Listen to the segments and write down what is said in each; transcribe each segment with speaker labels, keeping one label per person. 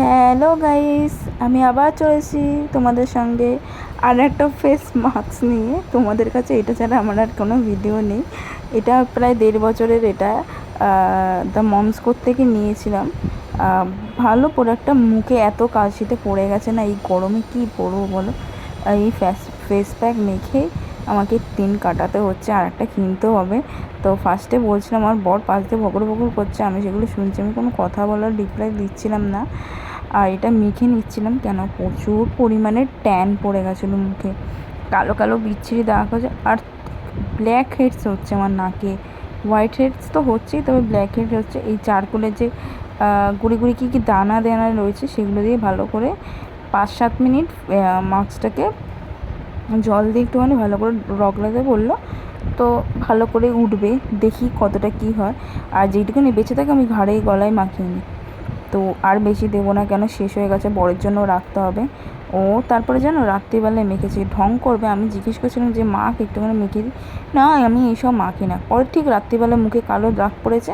Speaker 1: Hello guys, আমি আবার চলেছি তোমাদের সঙ্গে আর একটা ফেস মাস্ক নিয়ে। তোমাদের কাছে এটা ছাড়া আমার আর কোনো ভিডিও নেই। এটা প্রায় দেড় বছরের এটা দ্য মমস কোর থেকে নিয়েছিলাম। ভালো প্রোডাক্টটা মুখে এত কাশিতে পড়ে গেছে না, এই গরমে কি পরবো বলো? এই ফেস ফেস প্যাক মেখেই আমাকে দিন কাটাতে হচ্ছে, আর একটা কিনতে হবে। তো ফার্স্টে বলছিলাম, আমার বর পাশ দিয়ে বকর বকর করছে, আমি সেগুলো শুনছি, আমি কোনো কথা বলার রিপ্লাই দিচ্ছিলাম না। আর এটা মেখে নিচ্ছিলাম কেন? প্রচুর পরিমাণে ট্যান পড়ে গেছিল মুখে। কালো কালো বিচ্ছিরি দাগ হচ্ছে আর ব্ল্যাক হেডস হচ্ছে আমার নাকে। হোয়াইট হেডস তো হচ্ছেই, তবে ব্ল্যাক হেড হচ্ছে। এই চারকোলের যে গুঁড়ি গুঁড়ি কী কী দানা দানা রয়েছে সেগুলো দিয়ে ভালো করে পাঁচ সাত মিনিট মাস্কটাকে জল দিয়ে একটুখানি ভালো করে রগলাতে বলল। তো ভালো করে উঠবে, দেখি কতটা কি হয়। আর যেইটুকুনি বেঁচে থাকে আমি ঘাড়ে গলায় মাখিয়ে নিই। তো আর বেশি দেবো না, কেন শেষ হয়ে গেছে, বরের জন্য রাখতে হবে। ও তারপরে জানো, রাত্রিবেলায় মেখেছি, ঢং করবে। আমি জিজ্ঞেস করছিলাম যে মাখ একটুখানি মেখে দিই না, আমি এইসব মাখি না। পরে ঠিক রাত্রিবেলা মুখে কালো দাগ পড়েছে।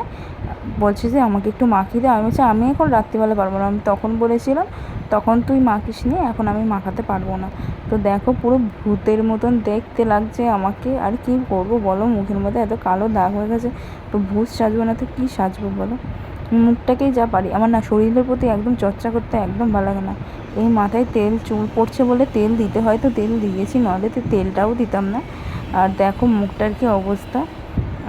Speaker 1: বলছে যে, আমাকে একটু মাখিয়ে দে আমি বলছি, আমি এখন রাত্রিবেলা পারব না। আমি তখন বলেছিলাম, তখন তুই মাখিস নি, এখন আমি মাখাতে পারব না। তো দেখো, পুরো ভূতের মতন দেখতে লাগছে আমাকে। আর কি করব বলো, মুখের মধ্যে এত কালো দাগ হয়ে গেছে। তো ভূত সাজবো না তো কী সাজবো বলো? মুখটাকেই যা পারি। আমার না শরীরের প্রতি একদম চর্চা করতে একদম ভালো লাগে না। এই মাথায় তেল চুল পড়ছে বলে তেল দিতে হয় তো তেল দিয়েছি নাহলে তো তেলটাও দিতাম না। আর দেখো মুখটার কি অবস্থা।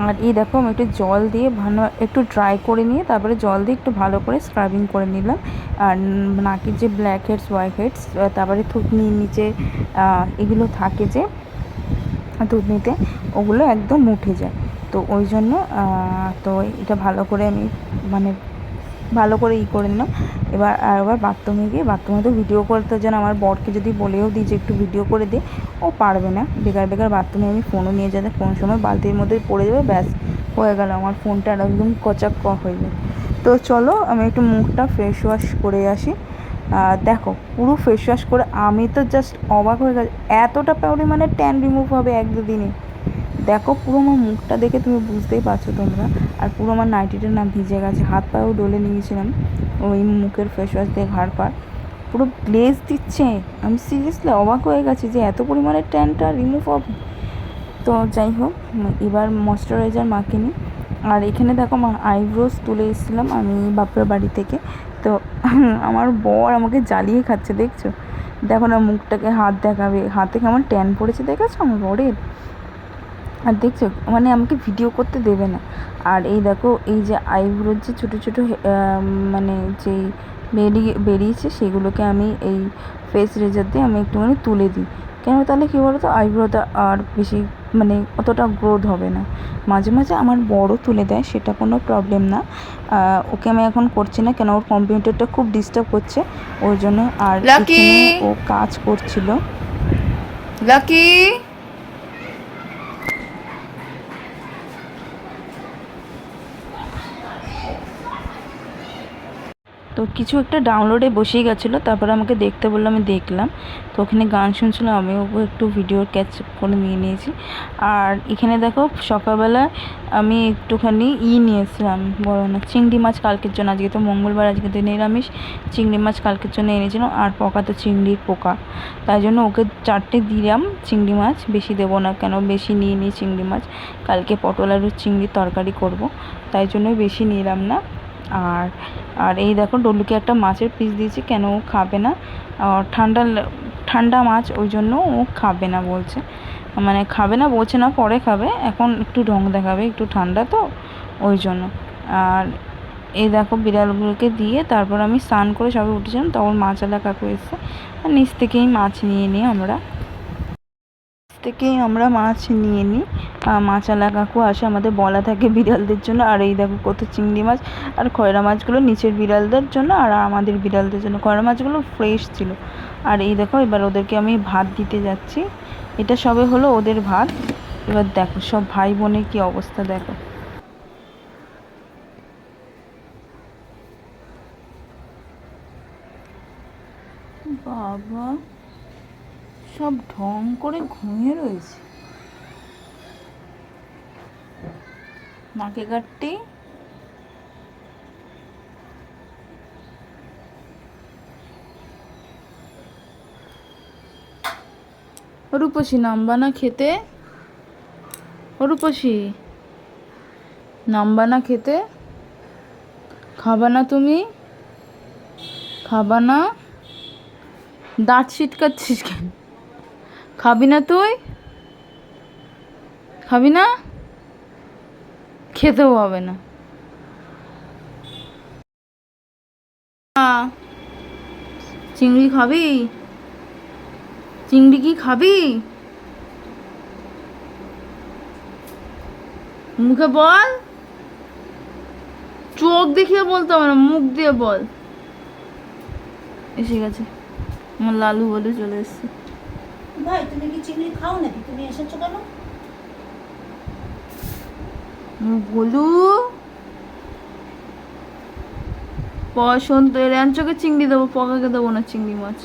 Speaker 1: আর এই দেখো আমি একটু জল দিয়ে ভালো একটু ড্রাই করে নিয়ে তারপরে জল দিয়ে একটু ভালো করে স্ক্রাবিং করে নিলাম। আর নাকের যে ব্ল্যাক হেডস হোয়াইট হেডস তারপরে থুতনির নিচে এগুলো থাকে যে, থুতনিতে, ওগুলো একদম উঠে যায়। তো ওই জন্য তো এটা ভালো করে আমি মানে ভালো করে ই করে নিলাম। এবার আর এবার বাথরুমে গিয়ে, বাথরুমে তো ভিডিও করতে যেন আমার বরকে যদি বলেও দিই যে একটু ভিডিও করে দে, ও পারবে না। বেকার বেকার বাথরুমে আমি ফোনও নিয়ে যাতে কোন সময় বালতির মধ্যে পড়ে যাবে, ব্যাস, হয়ে গেল। আমার ফোনটা একদম কচাক ক হয়ে যাবে তো চলো, আমি একটু মুখটা ফেস ওয়াশ করে আসি। দেখো, পুরো ফেস ওয়াশ করে, আমি তো জাস্ট অবাক হয়ে গেছি। এতটা পরিমাণে ট্যান রিমুভ হবে এক দুদিনে। দেখো পুরো আমার মুখটা দেখে তুমি বুঝতেই পারছ তোমরা। আর পুরো আমার নাইটিটা না ভিজে গেছে। হাত পায়েও ডলে নিয়েছিলাম। ওই মুখের ফেস ওয়াশ দিয়ে ঘাড় পাড় পুরো গ্লেজ দিচ্ছে। আমি সিরিয়াসলি অবাক হয়ে গেছি যে এত পরিমাণে ট্যানটা রিমুভ হবে। তো যাই হোক, এবার ময়শ্চারাইজার মাখিনি আর এখানে দেখো আমার আইব্রোস তুলে এসেছিলাম আমি বাপের বাড়ি থেকে। তো আমার বর আমাকে জ্বালিয়ে খাচ্ছে, দেখছ? দেখো না মুখটাকে হাত দেখাবে। হাতে কেমন ট্যান পড়েছে, দেখেছ? আমার বরের? আর দেখছ মানে আমাকে ভিডিও করতে দেবে না। আর এই দেখো এই যে আইব্রোর যে ছোটো ছোটো মানে যেই বেরিয়ে বেরিয়েছে সেগুলোকে আমি এই ফেস রেজার দিয়ে আমি একটুখানি তুলে দিই। কেন তাহলে কী বলো তো আইব্রোটা আর বেশি মানে অতটা গ্রোথ হবে না। মাঝে মাঝে আমার বড় তুলে দেয় সেটা কোনো প্রবলেম না। ওকে আমি এখন করছি না কেন ওর কম্পিউটারটা খুব ডিস্টার্ব করছে ওই জন্য আর! ও কাজ করছিল।
Speaker 2: লাকি
Speaker 1: তো কিছু একটা ডাউনলোডে বসেই গেছিল, তারপরে আমাকে দেখতে বলল, আমি দেখলাম। তো ওখানে গান শুনছিলাম আমিও একটু ভিডিও ক্যাচ করে নিয়ে নিয়েছি। আর এখানে দেখো, সকালবেলা আমি একটুখানি ই নিয়েছিলাম, বড় না, চিংড়ি মাছ কালকের জন্য, আজকে তো মঙ্গলবার, আজকে তো নিরামিষ। চিংড়ি মাছ কালকের জন্য এনেছিলাম আর পোকা তো চিংড়ির পোকা। তাই জন্য ওকে চারটে দিলাম চিংড়ি মাছ, বেশি দেবো না কেন, বেশি নিয়ে নিই চিংড়ি মাছ। কালকে পটল আলুর চিংড়ির তরকারি করব, তাই জন্যই বেশি নিলাম না। আর আর এই দেখো ডলুকে একটা মাছের পিস দিয়েছি, কেন ও খাবে না? ঠান্ডা ঠান্ডা মাছ, ওই জন্য ও খাবে না বলছে। মানে খাবে না, বলছে না, পরে খাবে। এখন একটু ঢং দেখাবে, একটু ঠান্ডা তো, ওই জন্য। আর এই দেখো, বিড়ালগুলোকে দিয়ে তারপর আমি স্নান করে সবে উঠেছিলাম, তখন মাছালা কাকু আর নিচ থেকেই মাছ নিয়ে নিই আমরা থেকেই আমরা মাছ নিয়ে নিই। মাছালা কাকু আসে আমাদের বলা থাকে বিড়ালদের জন্য। আর এই দেখো কত চিংড়ি মাছ। আর খয়রা মাছগুলো নিচের বিড়ালদের জন্য আর আমাদের বিড়ালদের জন্য। খয়রা মাছগুলো ফ্রেশ ছিল। আর এই দেখো এবার ওদেরকে আমি ভাত দিতে যাচ্ছি। এটা সবে হলো ওদের ভাত। এবার দেখো সব ভাই বোনের কি অবস্থা দেখো। বাবা। সব ঢং করে ঘুমিয়ে রয়েছে। নাকে কাটটি রূপসী নামবা না খেতে? রূপসী, নামবা না খেতে? খাবা না তুমি? খাবা না? দাঁত ছিটকাচ্ছিস কেন? খাবি না তুই? খাবি না? খেতেও হবে না। চিংড়ি খাবি? চিংড়ি কি খাবি? মুখে বল। চোখ দেখিয়ে বলতে হবে না, মুখ দিয়ে বল। এসে গেছে। আমার লালু বলে চলে এসছে।
Speaker 3: ভাই তুমি কি চিংড়ি খাও নাকি? তুমি এসেছ কেন?
Speaker 1: বলু? পছন্দ র্যাঞ্চোকে চিংড়ি দেবো? পকাকে দেবো না চিংড়ি মাছ?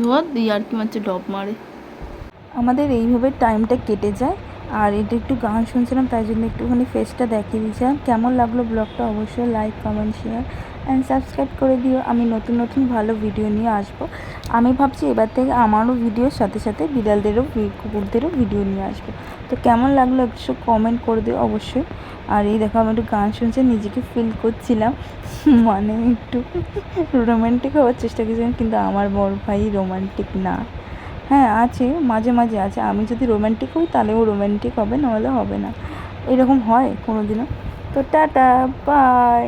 Speaker 1: ধর দিয়ে আর কি মাছে ডব মারে। আমাদের এইভাবে টাইমটা কেটে যায়। আর এটা একটু গান শুনছিলাম, তাই জন্য একটুখানি ফেসটা দেখিয়ে দিয়েছিলাম কেমন লাগল ব্লগটা অবশ্যই like comment share and subscribe করে দিও। আমি নতুন নতুন ভালো ভিডিও নিয়ে আসব। আমি ভাবছি এবার থেকে আমারও ভিডিওর সাথে সাথে বিড়ালদেরও কুকুরদেরও ভিডিও নিয়ে আসব। তো কেমন লাগল একটু কমেন্ট করে দিও অবশ্যই। আর এই দেখো, আমি একটু গান শুনছি, নিজেকে ফিল করছিলাম। মানে একটু রোমান্টিক হওয়ার চেষ্টা করছিলাম, কিন্তু আমার বড় ভাই রোমান্টিক না। হ্যাঁ আছে, মাঝে মাঝে আছে। আমি যদি রোম্যান্টিক হই, তাহলে ও রোম্যান্টিক হবে, নাহলে হবে না। এরকম হয় কোনো দিনও তো টাটা বাই